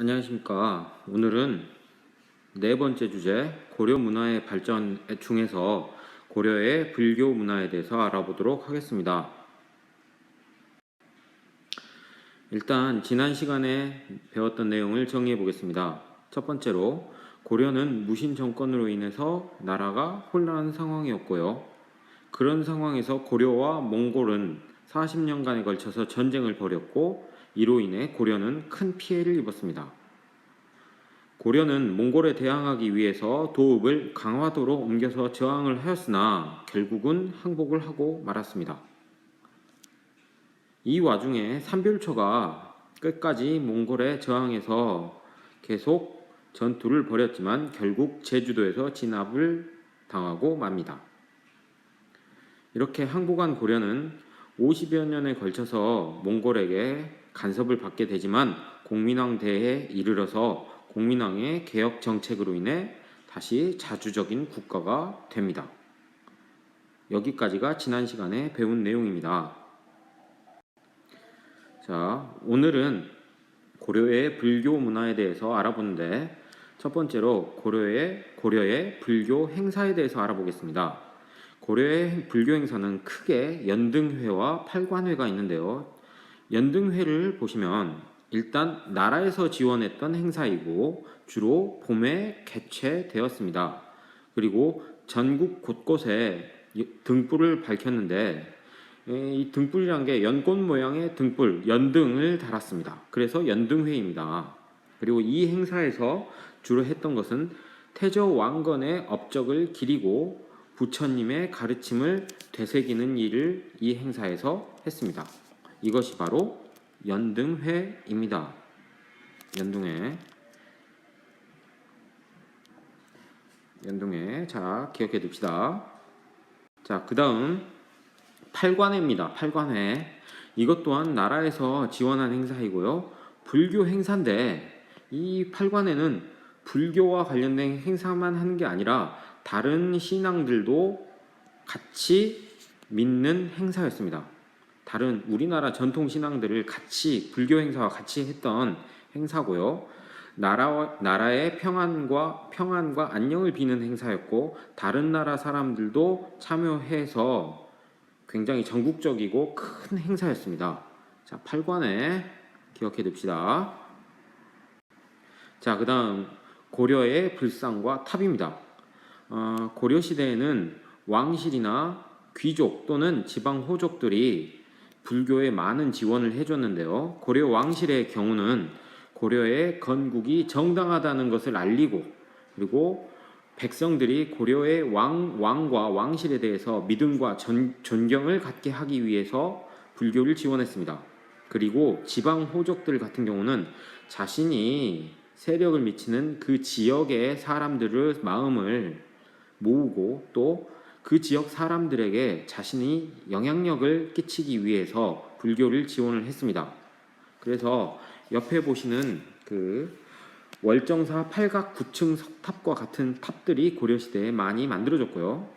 안녕하십니까. 오늘은 네 번째 주제 고려 문화의 발전 중에서 고려의 불교 문화에 대해서 알아보도록 하겠습니다. 일단 지난 시간에 배웠던 내용을 정리해 보겠습니다. 첫 번째로 고려는 무신 정권으로 인해서 나라가 혼란한 상황이었고요. 그런 상황에서 고려와 몽골은 40년간에 걸쳐서 전쟁을 벌였고 이로 인해 고려는 큰 피해를 입었습니다. 고려는 몽골에 대항하기 위해서 도읍을 강화도로 옮겨서 저항을 하였으나 결국은 항복을 하고 말았습니다. 이 와중에 삼별초가 끝까지 몽골에 저항해서 계속 전투를 벌였지만 결국 제주도에서 진압을 당하고 맙니다. 이렇게 항복한 고려는 50여 년에 걸쳐서 몽골에게 간섭을 받게 되지만 공민왕 대에 이르러서 공민왕의 개혁 정책으로 인해 다시 자주적인 국가가 됩니다. 여기까지가 지난 시간에 배운 내용입니다. 자, 오늘은 고려의 불교 문화에 대해서 알아보는데 첫 번째로 고려의 고려의 불교 행사에 대해서 알아보겠습니다. 고려의 불교 행사는 크게 연등회와 팔관회가 있는데요. 연등회를 보시면 일단 나라에서 지원했던 행사이고 주로 봄에 개최되었습니다. 그리고 전국 곳곳에 등불을 밝혔는데 이 등불이란 게 연꽃 모양의 등불, 연등을 달았습니다. 그래서 연등회입니다. 그리고 이 행사에서 주로 했던 것은 태조 왕건의 업적을 기리고 부처님의 가르침을 되새기는 일을 이 행사에서 했습니다. 이것이 바로 연등회입니다. 연등회. 연등회. 자, 기억해 둡시다. 자, 그 다음 팔관회입니다. 팔관회. 이것 또한 나라에서 지원한 행사이고요. 불교 행사인데 이 팔관회는 불교와 관련된 행사만 하는 게 아니라 다른 신앙들도 같이 믿는 행사였습니다. 다른 우리나라 전통 신앙들을 같이 불교 행사와 같이 했던 행사고요. 나라 나라의 평안과 평안과 안녕을 비는 행사였고 다른 나라 사람들도 참여해서 굉장히 전국적이고 큰 행사였습니다. 자, 8관에 기억해 둡시다. 자, 그다음 고려의 불상과 탑입니다. 어, 고려 시대에는 왕실이나 귀족 또는 지방 호족들이 불교에 많은 지원을 해줬는데요. 고려 왕실의 경우는 고려의 건국이 정당하다는 것을 알리고 그리고 백성들이 고려의 왕, 왕과 왕실에 대해서 믿음과 전, 존경을 갖게 하기 위해서 불교를 지원했습니다. 그리고 지방 호족들 같은 경우는 자신이 세력을 미치는 그 지역의 사람들의 마음을 모으고 또 그 지역 사람들에게 자신이 영향력을 끼치기 위해서 불교를 지원을 했습니다. 그래서 옆에 보시는 그 월정사 팔각 9층 석탑과 같은 탑들이 고려 시대에 많이 만들어졌고요.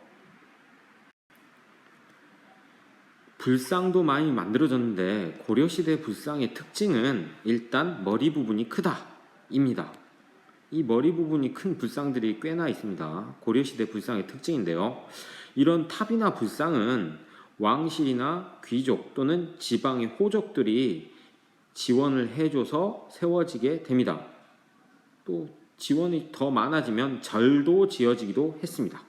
불상도 많이 만들어졌는데 고려 시대 불상의 특징은 일단 머리 부분이 크다입니다. 이 머리 부분이 큰 불상들이 꽤나 있습니다. 고려시대 불상의 특징인데요. 이런 탑이나 불상은 왕실이나 귀족 또는 지방의 호족들이 지원을 해줘서 세워지게 됩니다. 또 지원이 더 많아지면 절도 지어지기도 했습니다.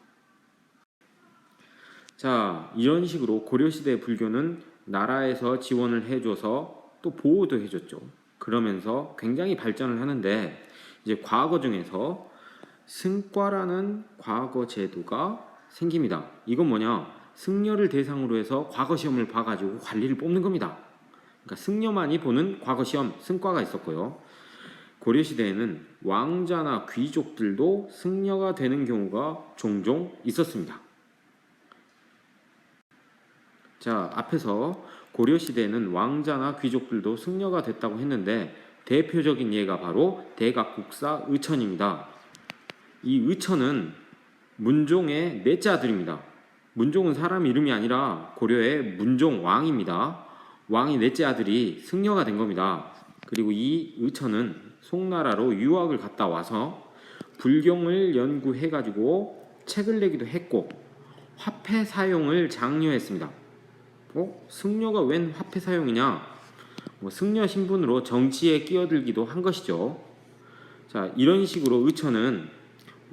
자, 이런 식으로 고려시대 불교는 나라에서 지원을 해줘서 또 보호도 해줬죠. 그러면서 굉장히 발전을 하는데 이제 과거 중에서 승과라는 과거 제도가 생깁니다. 이건 뭐냐? 승려를 대상으로 해서 과거 시험을 봐가지고 관리를 뽑는 겁니다. 그러니까 승려만이 보는 과거 시험 승과가 있었고요. 고려 시대에는 왕자나 귀족들도 승려가 되는 경우가 종종 있었습니다. 자, 앞에서 고려 시대에는 왕자나 귀족들도 승려가 됐다고 했는데 대표적인 예가 바로 대각국사 의천입니다. 이 의천은 문종의 넷째 아들입니다. 문종은 사람 이름이 아니라 고려의 문종 왕입니다. 왕이 넷째 아들이 승려가 된 겁니다. 그리고 이 의천은 송나라로 유학을 갔다 와서 불경을 연구해 가지고 책을 내기도 했고 화폐 사용을 장려했습니다. 어? 승려가 웬 화폐 사용이냐? 뭐 승려 신분으로 정치에 끼어들기도 한 것이죠. 자, 이런 식으로 의천은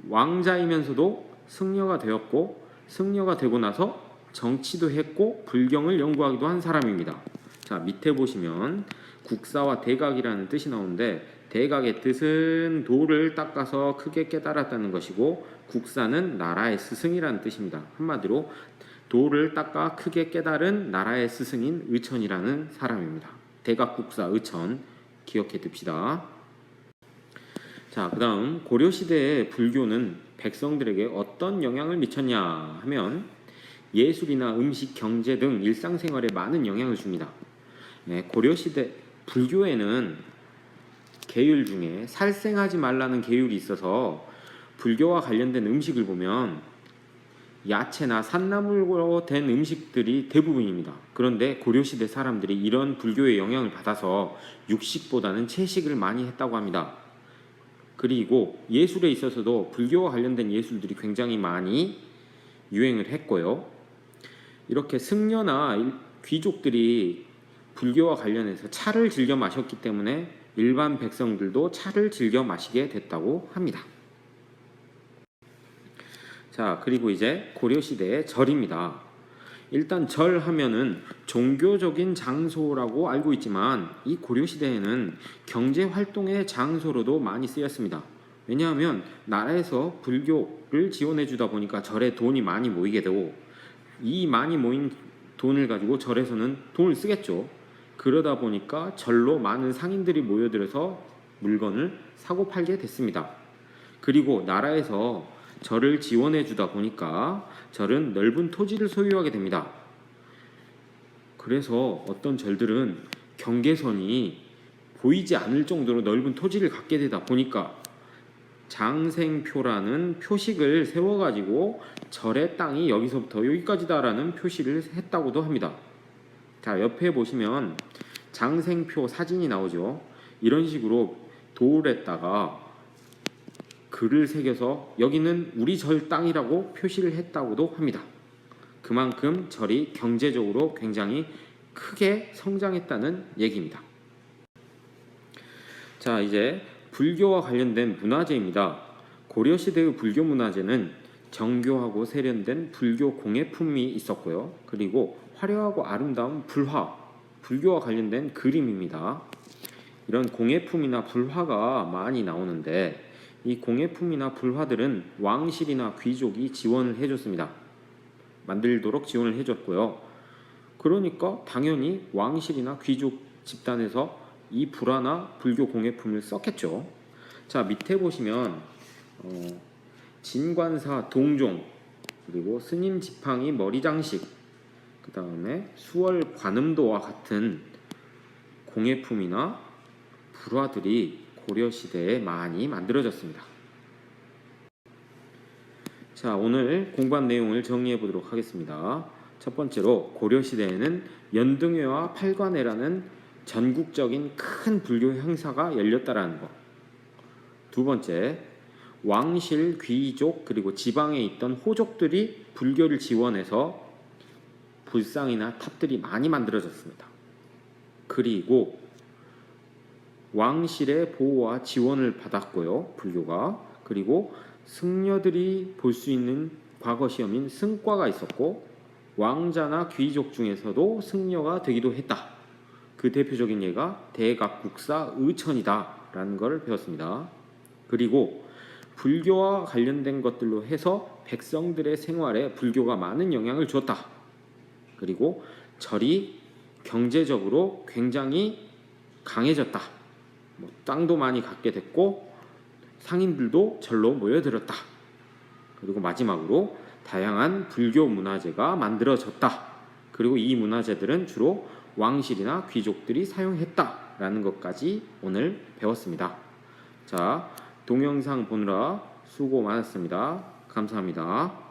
왕자이면서도 승려가 되었고 승려가 되고 나서 정치도 했고 불경을 연구하기도 한 사람입니다. 자, 밑에 보시면 국사와 대각이라는 뜻이 나오는데 대각의 뜻은 도를 닦아서 크게 깨달았다는 것이고 국사는 나라의 스승이라는 뜻입니다. 한마디로 도를 닦아 크게 깨달은 나라의 스승인 의천이라는 사람입니다. 대각국사 의천 기억해 둡시다. 자, 그다음 고려 시대의 불교는 백성들에게 어떤 영향을 미쳤냐 하면 예술이나 음식, 경제 등 일상생활에 많은 영향을 줍니다. 네, 고려 시대 불교에는 계율 중에 살생하지 말라는 계율이 있어서 불교와 관련된 음식을 보면 야채나 산나물로 된 음식들이 대부분입니다. 그런데 고려 시대 사람들이 이런 불교의 영향을 받아서 육식보다는 채식을 많이 했다고 합니다. 그리고 예술에 있어서도 불교와 관련된 예술들이 굉장히 많이 유행을 했고요. 이렇게 승려나 일- 귀족들이 불교와 관련해서 차를 즐겨 마셨기 때문에 일반 백성들도 차를 즐겨 마시게 됐다고 합니다. 자, 그리고 이제 고려 시대의 절입니다. 일단 절 하면은 종교적인 장소라고 알고 있지만 이 고려 시대에는 경제 활동의 장소로도 많이 쓰였습니다. 왜냐하면 나라에서 불교를 지원해 주다 보니까 절에 돈이 많이 모이게 되고 이 많이 모인 돈을 가지고 절에서는 돈을 쓰겠죠. 그러다 보니까 절로 많은 상인들이 모여들어서 물건을 사고 팔게 됐습니다. 그리고 나라에서 절을 지원해 주다 보니까 절은 넓은 토지를 소유하게 됩니다. 그래서 어떤 절들은 경계선이 보이지 않을 정도로 넓은 토지를 갖게 되다 보니까 장생표라는 표식을 세워가지고 절의 땅이 여기서부터 여기까지다라는 표시를 했다고도 합니다. 자 옆에 보시면 장생표 사진이 나오죠. 이런 식으로 돌에다가 글을 새겨서 여기는 우리 절 땅이라고 표시를 했다고도 합니다. 그만큼 절이 경제적으로 굉장히 크게 성장했다는 얘기입니다. 자, 이제 불교와 관련된 문화재입니다. 고려 시대의 불교 문화재는 정교하고 세련된 불교 공예품이 있었고요. 그리고 화려하고 아름다운 불화, 불교와 관련된 그림입니다. 이런 공예품이나 불화가 많이 나오는데 이 공예품이나 불화들은 왕실이나 귀족이 지원을 해줬습니다. 만들도록 지원을 해줬고요. 그러니까 당연히 왕실이나 귀족 집단에서 이 불화나 불교 공예품을 썼겠죠. 자 밑에 보시면 어, 진관사 동종 그리고 스님 지팡이 머리 장식 그 다음에 수월 관음도와 같은 공예품이나 불화들이 고려 시대에 많이 만들어졌습니다. 자, 오늘 공부한 내용을 정리해 보도록 하겠습니다. 첫 번째로 고려 시대에는 연등회와 팔관회라는 전국적인 큰 불교 행사가 열렸다라는 것. 두 번째, 왕실, 귀족 그리고 지방에 있던 호족들이 불교를 지원해서 불상이나 탑들이 많이 만들어졌습니다. 그리고 왕실의 보호와 지원을 받았고요. 불교가 그리고 승려들이 볼 수 있는 과거 시험인 승과가 있었고 왕자나 귀족 중에서도 승려가 되기도 했다. 그 대표적인 예가 대각국사 의천이다라는 것을 배웠습니다. 그리고 불교와 관련된 것들로 해서 백성들의 생활에 불교가 많은 영향을 주었다. 그리고 절이 경제적으로 굉장히 강해졌다. 뭐 땅도 많이 갖게 됐고 상인들도 절로 모여들었다. 그리고 마지막으로 다양한 불교 문화재가 만들어졌다. 그리고 이 문화재들은 주로 왕실이나 귀족들이 사용했다라는 것까지 오늘 배웠습니다. 자, 동영상 보느라 수고 많았습니다. 감사합니다.